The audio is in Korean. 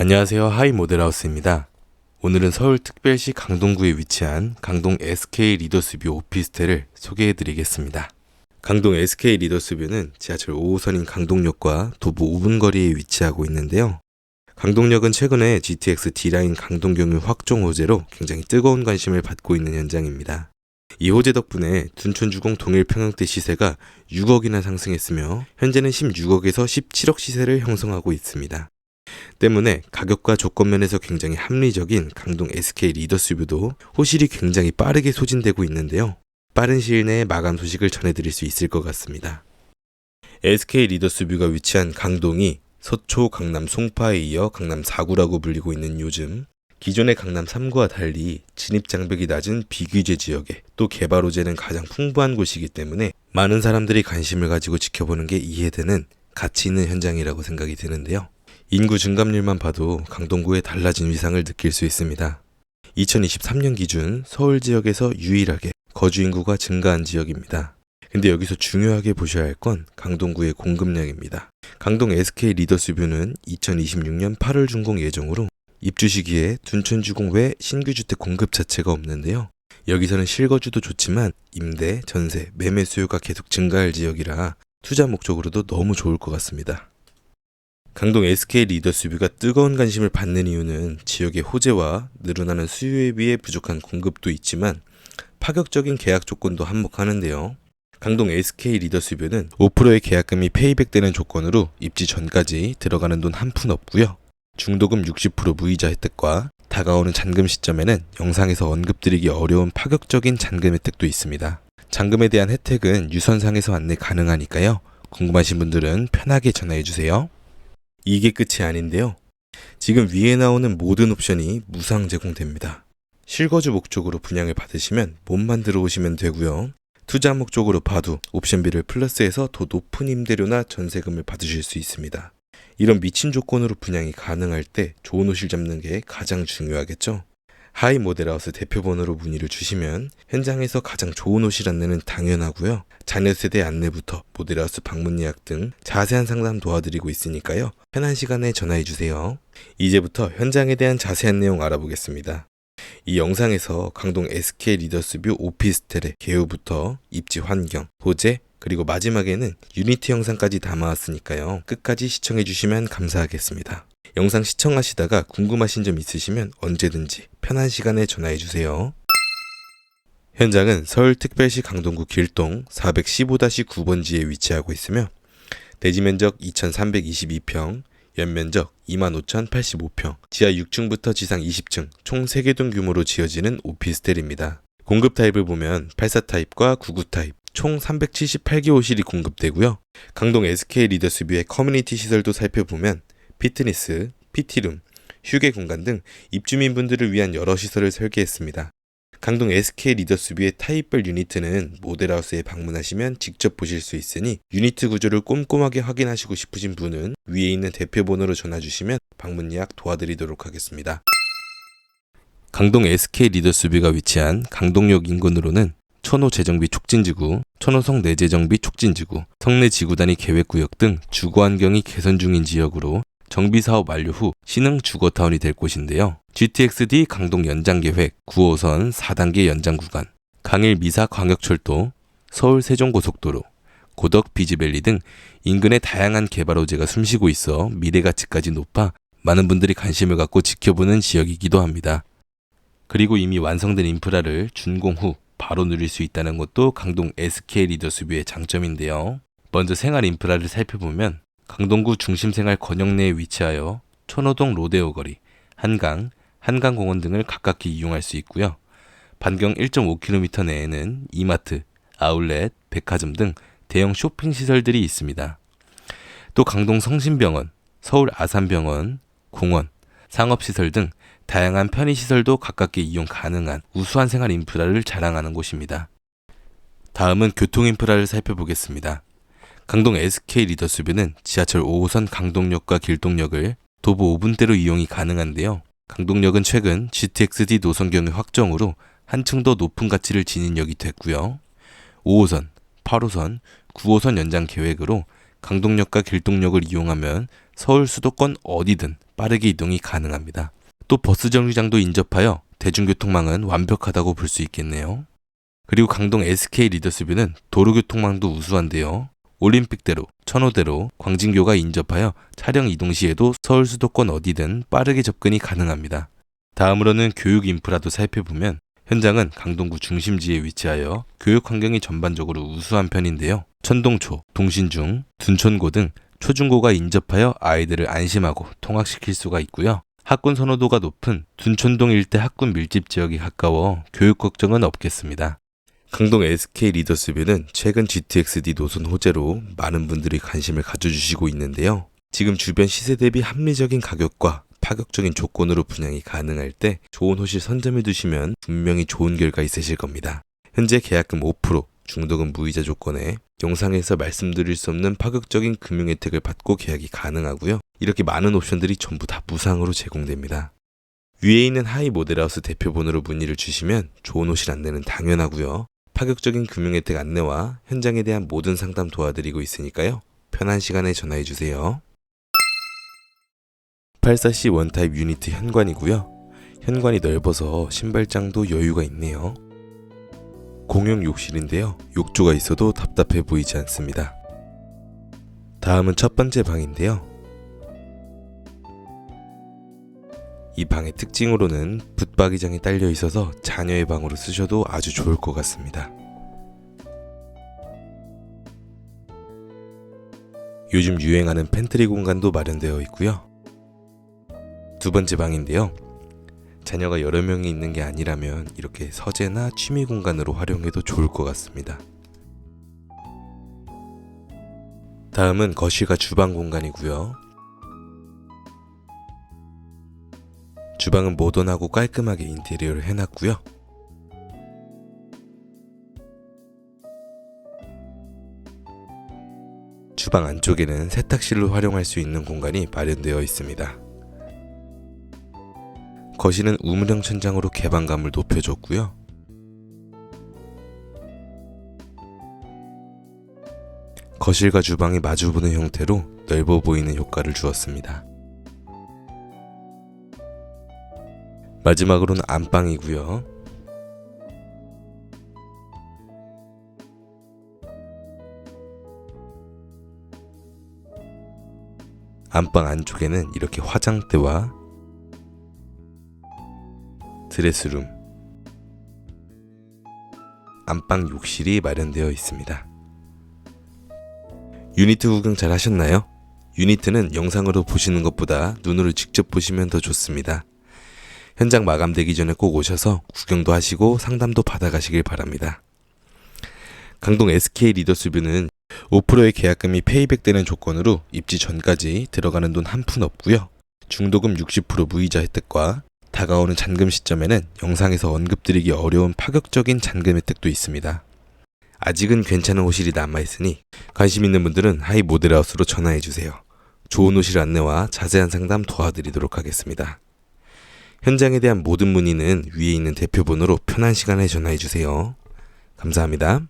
안녕하세요. 하이 모델하우스입니다. 오늘은 서울특별시 강동구에 위치한 강동 SK 리더스뷰 오피스텔을 소개해 드리겠습니다. 강동 SK 리더스뷰는 지하철 5호선인 강동역과 도보 5분 거리에 위치하고 있는데요. 강동역은 최근에 GTX D라인 강동경유 확종 호재로 굉장히 뜨거운 관심을 받고 있는 현장입니다. 이 호재 덕분에 둔촌주공 동일 평형대 시세가 6억이나 상승했으며 현재는 16억에서 17억 시세를 형성하고 있습니다. 때문에 가격과 조건 면에서 굉장히 합리적인 강동 SK 리더스뷰도 호실이 굉장히 빠르게 소진되고 있는데요. 빠른 시일 내에 마감 소식을 전해드릴 수 있을 것 같습니다. SK 리더스뷰가 위치한 강동이 서초, 강남, 송파에 이어 강남 4구라고 불리고 있는 요즘 기존의 강남 3구와 달리 진입 장벽이 낮은 비규제 지역에 또 개발 호재는 가장 풍부한 곳이기 때문에 많은 사람들이 관심을 가지고 지켜보는 게 이해되는 가치 있는 현장이라고 생각이 드는데요. 인구 증감률만 봐도 강동구의 달라진 위상을 느낄 수 있습니다. 2023년 기준 서울 지역에서 유일하게 거주 인구가 증가한 지역입니다. 근데 여기서 중요하게 보셔야 할 건 강동구의 공급량입니다. 강동 SK 리더스뷰는 2026년 8월 준공 예정으로 입주 시기에 둔촌주공 외 신규 주택 공급 자체가 없는데요. 여기서는 실거주도 좋지만 임대, 전세, 매매 수요가 계속 증가할 지역이라 투자 목적으로도 너무 좋을 것 같습니다. 강동 SK 리더스뷰가 뜨거운 관심을 받는 이유는 지역의 호재와 늘어나는 수요에 비해 부족한 공급도 있지만 파격적인 계약 조건도 한몫하는데요. 강동 SK 리더스뷰는 5%의 계약금이 페이백되는 조건으로 입지 전까지 들어가는 돈 한 푼 없고요. 중도금 60% 무이자 혜택과 다가오는 잔금 시점에는 영상에서 언급드리기 어려운 파격적인 잔금 혜택도 있습니다. 잔금에 대한 혜택은 유선상에서 안내 가능하니까요. 궁금하신 분들은 편하게 전화해 주세요. 이게 끝이 아닌데요. 지금 위에 나오는 모든 옵션이 무상 제공됩니다. 실거주 목적으로 분양을 받으시면 몸만 들어오시면 되고요. 투자 목적으로 봐도 옵션비를 플러스해서 더 높은 임대료나 전세금을 받으실 수 있습니다. 이런 미친 조건으로 분양이 가능할 때 좋은 옷을 잡는 게 가장 중요하겠죠. 하이 모델하우스 대표번호로 문의를 주시면 현장에서 가장 좋은 옷을 안내는 당연하고요. 자녀 세대 안내부터 모델하우스 방문 예약 등 자세한 상담 도와드리고 있으니까요. 편한 시간에 전화해 주세요. 이제부터 현장에 대한 자세한 내용 알아보겠습니다. 이 영상에서 강동 SK 리더스뷰 오피스텔의 개요부터 입지 환경, 호재, 그리고 마지막에는 유니티 영상까지 담아왔으니까요. 끝까지 시청해 주시면 감사하겠습니다. 영상 시청하시다가 궁금하신 점 있으시면 언제든지 편한 시간에 전화해 주세요. 현장은 서울특별시 강동구 길동 415-9번지에 위치하고 있으며 대지 면적 2,322평, 연면적 25,085평, 지하 6층부터 지상 20층, 총 3개 동 규모로 지어지는 오피스텔입니다. 공급 타입을 보면 84 타입과 99 타입, 총 378개 호실이 공급되고요. 강동 SK 리더스뷰의 커뮤니티 시설도 살펴보면 피트니스, PT룸, 휴게 공간 등 입주민분들을 위한 여러 시설을 설계했습니다. 강동 SK 리더스뷰의 타입별 유니트는 모델하우스에 방문하시면 직접 보실 수 있으니 유니트 구조를 꼼꼼하게 확인하시고 싶으신 분은 위에 있는 대표 번호로 전화 주시면 방문 예약 도와드리도록 하겠습니다. 강동 SK 리더스뷰가 위치한 강동역 인근으로는 천호 재정비 촉진지구, 천호성 내재정비 촉진지구, 성내 지구단위 계획구역 등 주거 환경이 개선 중인 지역으로 정비 사업 완료 후 신흥 주거타운이 될 곳인데요. GTX-D 강동 연장 계획 9호선 4단계 연장 구간, 강일 미사 광역철도, 서울 세종고속도로, 고덕 비지밸리 등 인근의 다양한 개발 호재가 숨쉬고 있어 미래 가치까지 높아 많은 분들이 관심을 갖고 지켜보는 지역이기도 합니다. 그리고 이미 완성된 인프라를 준공 후 바로 누릴 수 있다는 것도 강동 SK 리더스뷰의 장점인데요. 먼저 생활 인프라를 살펴보면 강동구 중심생활 권역 내에 위치하여 천호동 로데오 거리, 한강, 한강공원 등을 가깝게 이용할 수 있고요. 반경 1.5km 내에는 이마트, 아울렛, 백화점 등 대형 쇼핑 시설들이 있습니다. 또 강동 성심병원, 서울 아산병원, 공원, 상업시설 등 다양한 편의시설도 가깝게 이용 가능한 우수한 생활 인프라를 자랑하는 곳입니다. 다음은 교통 인프라를 살펴보겠습니다. 강동 SK 리더스뷰는 지하철 5호선 강동역과 길동역을 도보 5분대로 이용이 가능한데요. 강동역은 최근 GTX-D 노선 경유 확정으로 한층 더 높은 가치를 지닌 역이 됐고요. 5호선, 8호선, 9호선 연장 계획으로 강동역과 길동역을 이용하면 서울 수도권 어디든 빠르게 이동이 가능합니다. 또 버스 정류장도 인접하여 대중교통망은 완벽하다고 볼 수 있겠네요. 그리고 강동 SK 리더스뷰는 도로교통망도 우수한데요. 올림픽대로, 천호대로, 광진교가 인접하여 차량 이동 시에도 서울 수도권 어디든 빠르게 접근이 가능합니다. 다음으로는 교육 인프라도 살펴보면 현장은 강동구 중심지에 위치하여 교육 환경이 전반적으로 우수한 편인데요. 천동초, 동신중, 둔촌고 등 초중고가 인접하여 아이들을 안심하고 통학시킬 수가 있고요. 학군 선호도가 높은 둔촌동 일대 학군 밀집 지역이 가까워 교육 걱정은 없겠습니다. 강동 SK 리더스뷰는 최근 GTX-D 노선 호재로 많은 분들이 관심을 가져주시고 있는데요. 지금 주변 시세 대비 합리적인 가격과 파격적인 조건으로 분양이 가능할 때 좋은 호실 선점해 두시면 분명히 좋은 결과 있으실 겁니다. 현재 계약금 5%, 중도금 무이자 조건에 영상에서 말씀드릴 수 없는 파격적인 금융 혜택을 받고 계약이 가능하고요. 이렇게 많은 옵션들이 전부 다 무상으로 제공됩니다. 위에 있는 하이 모델하우스 대표번호로 문의를 주시면 좋은 호실 안내는 당연하고요. 파격적인 금융 혜택 안내와 현장에 대한 모든 상담 도와드리고 있으니까요. 편한 시간에 전화해 주세요. 84C 원타입 유니트 현관이고요. 현관이 넓어서 신발장도 여유가 있네요. 공용 욕실인데요. 욕조가 있어도 답답해 보이지 않습니다. 다음은 첫 번째 방인데요. 이 방의 특징으로는 붙박이장이 딸려 있어서 자녀의 방으로 쓰셔도 아주 좋을 것 같습니다. 요즘 유행하는 팬트리 공간도 마련되어 있고요. 두 번째 방인데요. 자녀가 여러 명이 있는 게 아니라면 이렇게 서재나 취미 공간으로 활용해도 좋을 것 같습니다. 다음은 거실과 주방 공간이고요. 주방은 모던하고 깔끔하게 인테리어를 해놨고요. 주방 안쪽에는 세탁실로 활용할 수 있는 공간이 마련되어 있습니다. 거실은 우물형 천장으로 개방감을 높여줬고요. 거실과 주방이 마주보는 형태로 넓어 보이는 효과를 주었습니다. 마지막으로는 안방이고요. 안방 안쪽에는 이렇게 화장대와 드레스룸, 안방 욕실이 마련되어 있습니다. 유니트 구경 잘 하셨나요? 유니트는 영상으로 보시는 것보다 눈으로 직접 보시면 더 좋습니다. 현장 마감되기 전에 꼭 오셔서 구경도 하시고 상담도 받아가시길 바랍니다. 강동 SK 리더스뷰는 5%의 계약금이 페이백되는 조건으로 입지 전까지 들어가는 돈 한 푼 없고요. 중도금 60% 무이자 혜택과 다가오는 잔금 시점에는 영상에서 언급드리기 어려운 파격적인 잔금 혜택도 있습니다. 아직은 괜찮은 호실이 남아있으니 관심 있는 분들은 하이 모델하우스로 전화해주세요. 좋은 호실 안내와 자세한 상담 도와드리도록 하겠습니다. 현장에 대한 모든 문의는 위에 있는 대표번호로 편한 시간에 전화해 주세요. 감사합니다.